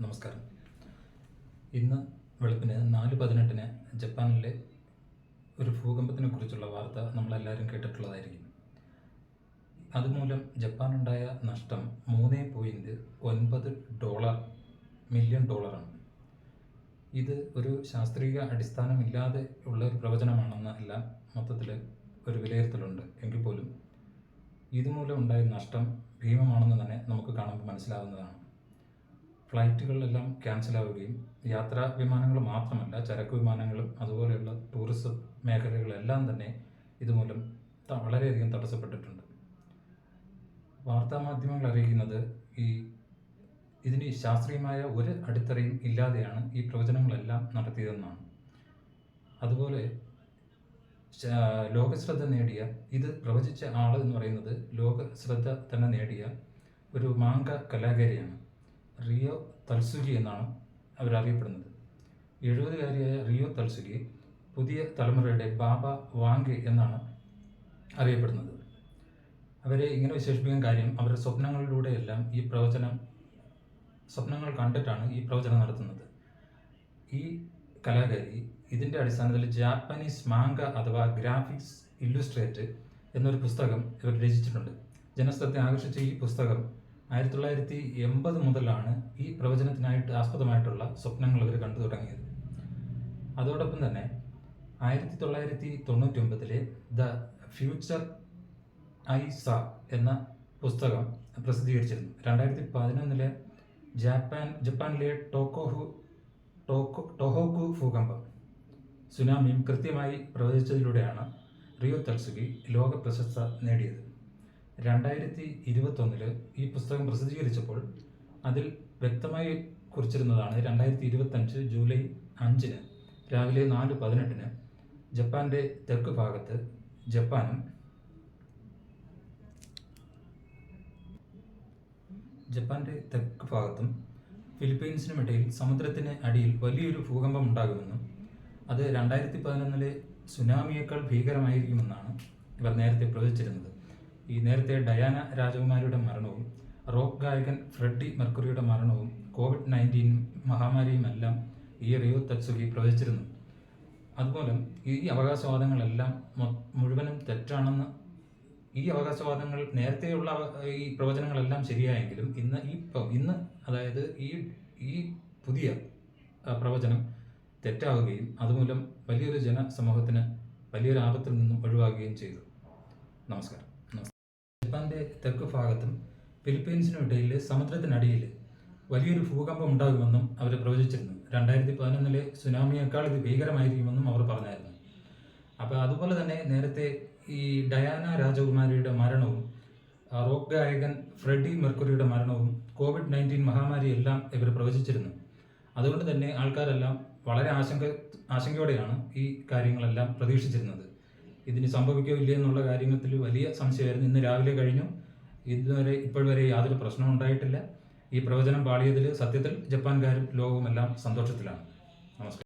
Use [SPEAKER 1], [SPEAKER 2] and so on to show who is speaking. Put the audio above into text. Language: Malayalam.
[SPEAKER 1] നമസ്കാരം. ഇന്ന് വെളുപ്പിന് നാല് പതിനെട്ടിന് ജപ്പാനിലെ ഒരു ഭൂകമ്പത്തിനെ കുറിച്ചുള്ള വാർത്ത നമ്മളെല്ലാവരും കേട്ടിട്ടുള്ളതായിരിക്കും. അതുമൂലം ജപ്പാനുണ്ടായ നഷ്ടം മൂന്ന് പോയിന്റ് ഒൻപത് ഡോളർ മില്യൺ ഡോളറാണ്. ഇത് ഒരു ശാസ്ത്രീയ അടിസ്ഥാനമില്ലാതെ ഉള്ള ഒരു പ്രവചനമാണെന്ന് എല്ലാം മൊത്തത്തിൽ ഒരു വിലയിരുത്തലുണ്ട്. എങ്കിൽ പോലും ഇതുമൂലം ഉണ്ടായ നഷ്ടം ഭീമമാണെന്ന് തന്നെ നമുക്ക് കാണുമ്പോൾ മനസ്സിലാവുന്നതാണ്. ഫ്ലൈറ്റുകളിലെല്ലാം ക്യാൻസൽ ആവുകയും യാത്രാ വിമാനങ്ങൾ മാത്രമല്ല ചരക്ക് വിമാനങ്ങളും അതുപോലെയുള്ള ടൂറിസം മേഖലകളെല്ലാം തന്നെ ഇതുമൂലം വളരെയധികം തടസ്സപ്പെട്ടിട്ടുണ്ട്. വാർത്താമാധ്യമങ്ങൾ അറിയിക്കുന്നത് ഈ ഇതിന് ശാസ്ത്രീയമായ ഒരു അടിത്തറയും ഇല്ലാതെയാണ് ഈ പ്രവചനങ്ങളെല്ലാം നടത്തിയതെന്നാണ്. അതുപോലെ ലോകശ്രദ്ധ നേടിയ ഇത് പ്രവചിച്ച ആൾ എന്ന് പറയുന്നത് ലോകശ്രദ്ധ തന്നെ നേടിയ ഒരു മാങ്ക കലാകാരിയാണ്. റിയോ തൽസുഗി എന്നാണ് അവരറിയപ്പെടുന്നത്. എഴുപതുകാരിയായ റിയോ തൽസുഗി പുതിയ തലമുറയുടെ ബാബ വാങ്കെ എന്നാണ് അറിയപ്പെടുന്നത്. അവരെ ഇങ്ങനെ വിശേഷിപ്പിക്കാൻ കാര്യം അവരുടെ സ്വപ്നങ്ങളിലൂടെയെല്ലാം ഈ പ്രവചനം സ്വപ്നങ്ങൾ കണ്ടിട്ടാണ് ഈ പ്രവചനം നടത്തുന്നത്. ഈ കലാകാരി ഇതിന്റെ അടിസ്ഥാനത്തിൽ ജാപ്പനീസ് മാങ്ക അഥവാ ഗ്രാഫിക്സ് ഇല്ലുസ്ട്രേറ്റ് എന്നൊരു പുസ്തകം ഇവർ രചിച്ചിട്ടുണ്ട്. ജനശ്രദ്ധ ആകർഷിച്ച ഈ പുസ്തകം ആയിരത്തി തൊള്ളായിരത്തി എൺപത് മുതലാണ് ഈ പ്രവചനത്തിനായിട്ട് ആസ്പദമായിട്ടുള്ള സ്വപ്നങ്ങൾ ഇവർ കണ്ടു തുടങ്ങിയത്. അതോടൊപ്പം തന്നെ ആയിരത്തി തൊള്ളായിരത്തി തൊണ്ണൂറ്റി ഒമ്പതിലെ ദ ഫ്യൂച്ചർ ഐ സ എന്ന പുസ്തകം പ്രസിദ്ധീകരിച്ചിരുന്നു. രണ്ടായിരത്തി പതിനൊന്നിലെ ജാപ്പാൻ ജപ്പാനിലെ ടോക്കോഹു ടോക്കോ ടൊഹോക്കു ഭൂകമ്പം സുനാമിയും കൃത്യമായി പ്രവചിച്ചതിലൂടെയാണ് റിയോ തൽസുഗി ലോക പ്രശസ്ത നേടിയത്. രണ്ടായിരത്തി ഇരുപത്തൊന്നിൽ ഈ പുസ്തകം പ്രസിദ്ധീകരിച്ചപ്പോൾ അതിൽ വ്യക്തമായി കുറിച്ചിരുന്നതാണ് രണ്ടായിരത്തി ഇരുപത്തഞ്ച് ജൂലൈ അഞ്ചിന് രാവിലെ നാല് പതിനെട്ടിന് ജപ്പാന്റെ തെക്ക് ഭാഗത്ത് ജപ്പാനും ജപ്പാന്റെ തെക്ക് ഭാഗത്തും ഫിലിപ്പീൻസിനുമിടയിൽ സമുദ്രത്തിന് അടിയിൽ വലിയൊരു ഭൂകമ്പം ഉണ്ടാകുമെന്നും അത് രണ്ടായിരത്തി പതിനൊന്നിലെ സുനാമിയേക്കാൾ ഭീകരമായിരിക്കുമെന്നാണ് ഇവർ നേരത്തെ പ്രവചിച്ചിരുന്നത്. ഈ നേരത്തെ ഡയാന രാജകുമാരിയുടെ മരണവും റോക്ക് ഗായകൻ ഫ്രെഡി മെർക്കുറിയുടെ മരണവും കോവിഡ് നയന്റീൻ മഹാമാരിയുമെല്ലാം ഈ റിയോ തത്സുഗി പ്രവചിച്ചിരുന്നു. അതുപോലെ ഈ അവകാശവാദങ്ങളെല്ലാം മുഴുവനും തെറ്റാണെന്ന് ഈ അവകാശവാദങ്ങൾ നേരത്തെയുള്ള ഈ പ്രവചനങ്ങളെല്ലാം ശരിയായെങ്കിലും ഇന്ന് ഈ ഇന്ന് അതായത് ഈ ഈ പുതിയ പ്രവചനം തെറ്റാവുകയും അതുമൂലം വലിയൊരു ജനസമൂഹത്തിന് വലിയൊരു ആപത്തിൽ നിന്നും ഒഴിവാകുകയും ചെയ്തു. നമസ്കാരം. ജപ്പാന്റെ തെക്ക് ഭാഗത്തും ഫിലിപ്പീൻസിനും ഇടയിൽ സമുദ്രത്തിനടിയിൽ വലിയൊരു ഭൂകമ്പം ഉണ്ടാകുമെന്നും അവർ പ്രവചിച്ചിരുന്നു. രണ്ടായിരത്തി പതിനൊന്നിലെ സുനാമിയേക്കാൾ ഇത് ഭീകരമായിരിക്കുമെന്നും അവർ പറഞ്ഞായിരുന്നു. അപ്പോൾ അതുപോലെ തന്നെ നേരത്തെ ഈ ഡയാന രാജകുമാരിയുടെ മരണവും റോക്ക് ഗായകൻ ഫ്രെഡി മെർക്കുറിയുടെ മരണവും കോവിഡ് നയന്റീൻ മഹാമാരി എല്ലാം ഇവർ പ്രവചിച്ചിരുന്നു. അതുകൊണ്ട് തന്നെ ആൾക്കാരെല്ലാം വളരെ ആശങ്ക ആശങ്കയോടെയാണ് ഈ കാര്യങ്ങളെല്ലാം പ്രതീക്ഷിച്ചിരുന്നത്. ഇതിന് സംഭവിക്കോ ഇല്ലേ എന്നുള്ള കാര്യത്തിൽ വലിയ സംശയമായിരുന്നു. ഇന്ന് രാവിലെ കഴിഞ്ഞു. ഇതുവരെ ഇപ്പോഴുവരെ യാതൊരു പ്രശ്നവും ഉണ്ടായിട്ടില്ല. ഈ പ്രവചനം പാളിയതിൽ സത്യത്തിൽ ജപ്പാൻകാരും ലോകവുമെല്ലാം സന്തോഷത്തിലാണ്. നമസ്കാരം.